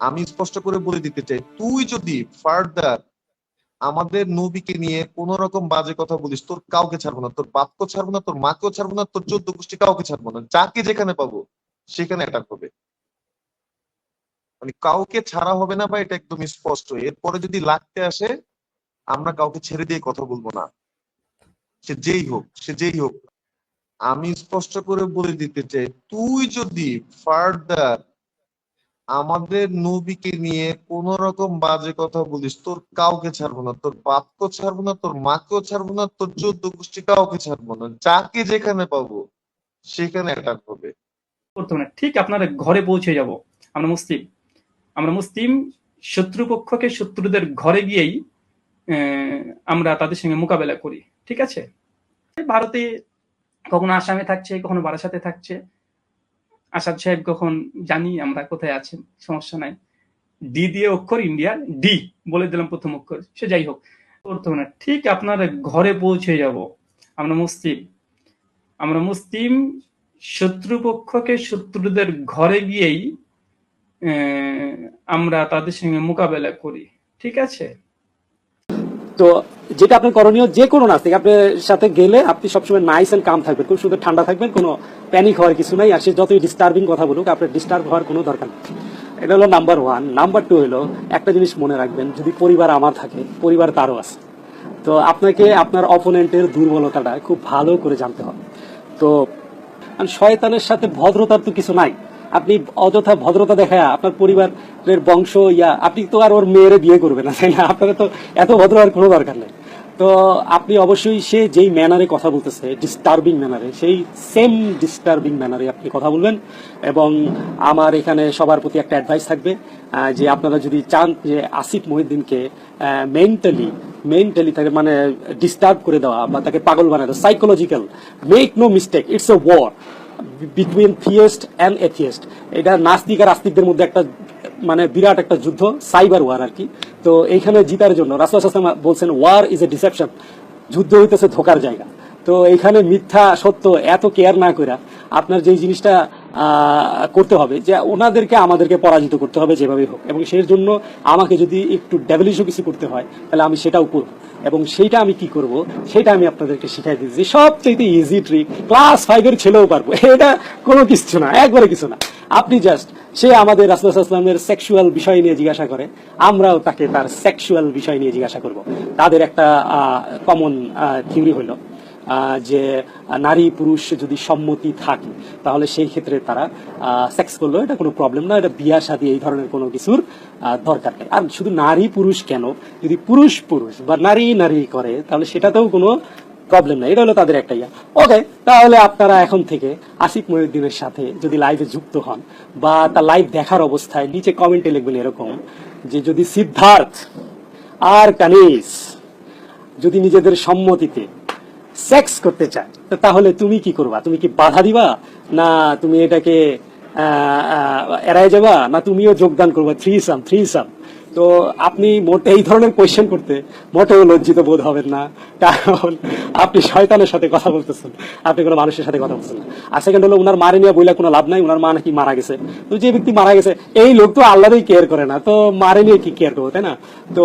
আমি স্পষ্ট করে বলে দিতে চাই, তুই যদি ফার্দার আমাদের নবীকে নিয়ে কোন রকম বাজে কথা বলিস, তোর কাউকে ছাড়বো না, তোর বাপকেও ছাড়বো না, তোর মাকেও ছাড়বো না, তোর চোদ্দ গোষ্ঠী কাউকে ছাড়বো না, যাকে যেখানে পাবো সেখানে অ্যাটাক হবে। মানে কাউকে ছাড়া হবে না বা এটা একদম স্পষ্ট। এরপরে যদি লাগতে আসে, আমরা কাউকে ছেড়ে দিয়ে কথা বলব না। সে যেই হোক, সে যেই হোক। আমি স্পষ্ট করে বলে দিতে চাই, তুই যদি ফার্দার আমাদের নবীকে নিয়ে কোন রকম বাজে কথা বলিস, তোর কাউকে ছাড়বো না, তোর বাপকেও ছাড়বো না, তোর মাকেও ছাড়বো না, তোর চোদ্দ গোষ্ঠী কাউকে ছাড়বো না, যাকে যেখানে পাবো সেখানে অ্যাটাক হবে। ঠিক আপনার ঘরে পৌঁছে যাব। আমরা মুসলিম। আমরা মুসলিম, শত্রুপক্ষকে শত্রুদের ঘরে গিয়েই আমরা তাদের সঙ্গে মোকাবেলা করি। ঠিক আছে? ভারতে কখনো আসামে থাকছে, কখনো বারাসাতে থাকছে। আসাদ সাহেব কখন জানি আমরা কোথায় আছেন, সমস্যা নাই। ডি দিয়ে অক্ষর ইন্ডিয়ার, ডি বলে দিলাম প্রথম অক্ষর, সে যাই হোক। করতে হবে না ঠিক আপনার ঘরে পৌঁছে যাব। আমরা মুসলিম। আমরা মুসলিম শত্রুপক্ষকে শত্রুদের ঘরে গিয়েই আমরা তাদের সঙ্গে মোকাবেলা করি। ঠিক আছে? তো যেটা আপনার করণীয় যে কোনো নাচ থেকে আপনার সাথে গেলে আপনি সবসময় নাইস এন্ড কাম থাকবেন খুব সুন্দর ঠান্ডা থাকবেন, কোনো প্যানিক হওয়ার কিছু নাই, আর সে যতই ডিস্টার্বিং কথা বলুক, আপনার ডিস্টার্ব হওয়ার কোনো দরকার নেই। এটা হলো নাম্বার ওয়ান নাম্বার টু হলো, একটা জিনিস মনে রাখবেন, যদি পরিবার আমার থাকে, পরিবার তারও আছে, তো আপনাকে আপনার অপোনেন্টের দুর্বলতাটা খুব ভালো করে জানতে হবে। তো শয়তানের সাথে ভদ্রতার তো কিছু নাই। আপনি অযথা ভদ্রতা দেখায় আপনার পরিবারের বংশ, ইয়া, আপনি তো আর ওর মেয়েরে বিয়ে করবেন না, তাই না? আপনার তো এত ভদ্র হওয়ার কোনো দরকার নেই। তো আপনি অবশ্যই সে যেই ম্যানারে কথা বলতেছে ডিস্টার্বিং ম্যানারে সেই সেম ডিস্টার্বিং ম্যানারে আপনি কথা বলবেন এবং আমার এখানে সবার প্রতি একটা অ্যাডভাইস থাকবে যে আপনারা যদি চান যে আসিফ মহিউদ্দিনকে মেন্টালি মেন্টালি তাকে মানে ডিস্টার্ব করে দেওয়া বা তাকে পাগল বানায় psychological make no mistake it's a war between theist and atheist এটা নাস্তিক আর আস্তিকদের মধ্যে একটা মানে বিরাট একটা যুদ্ধ সাইবার ওয়ার আর কি। তো এইখানে জিতার জন্য রাসুল বলছেন ওয়ার ইজ এ ডিসেপশন যুদ্ধ হইতেছে ধোকার জায়গা। তো এইখানে মিথ্যা সত্য এত কেয়ার না করে আপনার যে জিনিসটা করতে হবে যে ওনাদেরকে আমাদেরকে পরাজিত করতে হবে যেভাবেই হোক। এবং সেই জন্য আমাকে যদি একটু ডেভেলিশও কিছু করতে হয়, তাহলে আমি সেটাও করব। এবং সেইটা আমি কি করব, সেটা আমি আপনাদেরকে শিখাই দিচ্ছি। সবচেয়ে ইজি ট্রিক ক্লাস ফাইভের ছেলেও পারব। এটা কোনো কিছু না, একবারে কিছু না। আপনি জাস্ট সে আমাদের রাসুলামের সেক্সুয়াল বিষয় নিয়ে জিজ্ঞাসা করে, আমরাও তাকে তার সেক্সুয়াল বিষয় নিয়ে জিজ্ঞাসা করব। তাদের একটা কমন থিওরি হলো যে নারী পুরুষ যদি সম্মতি থাকে, তাহলে সেই ক্ষেত্রে তারা সেক্স করল এটা কোনো প্রবলেম না, এটা বিয়া শাদী এই ধরনের কোনো কিছুর দরকার নেই। আর শুধু নারী পুরুষ কেন? যদি পুরুষ পুরুষ বা নারী নারী করে, তাহলে সেটাতেও কোনো প্রবলেম নাই। এটা হলো তাদের একটা ইয়া। ওকে তাহলে আপনারা এখন থেকে আসিফ মহিউদ্দিনের সাথে যদি লাইভে যুক্ত হন বা তার লাইভ দেখার অবস্থায় নিচে কমেন্টে লিখবেন এরকম যে যদি সিদ্ধার্থ আর কানিস যদি নিজেদের সম্মতিতে সেক্স করতে চায়। তাহলে তুমি কি করবা? তুমি কি বাধা দিবা? না, তুমি এটাকে এড়ায় যাবা? না, তুমিও যোগদান করবা? থ্রি সাম থ্রি সাম তো আপনি মোটে এই ধরনের কোয়েশ্চেন করতে মোটেও লজ্জিত বোধ হবেন না। কারণ আপনি শয়তানের সাথে কথা বলতেছেন। আপনি কোনো মানুষের সাথে কথা বলছেন না। আর সেকেন্ড হলো, উনার মারে নিয়ে বইলে কোনো লাভ নাই, উনার মা নাকি মারা গেছে। তো যে ব্যক্তি মারা গেছে, এই লোক তো আল্লাহরই কেয়ার করে না। তো মারে নিয়ে কি কেয়ার করব, তাই না? তো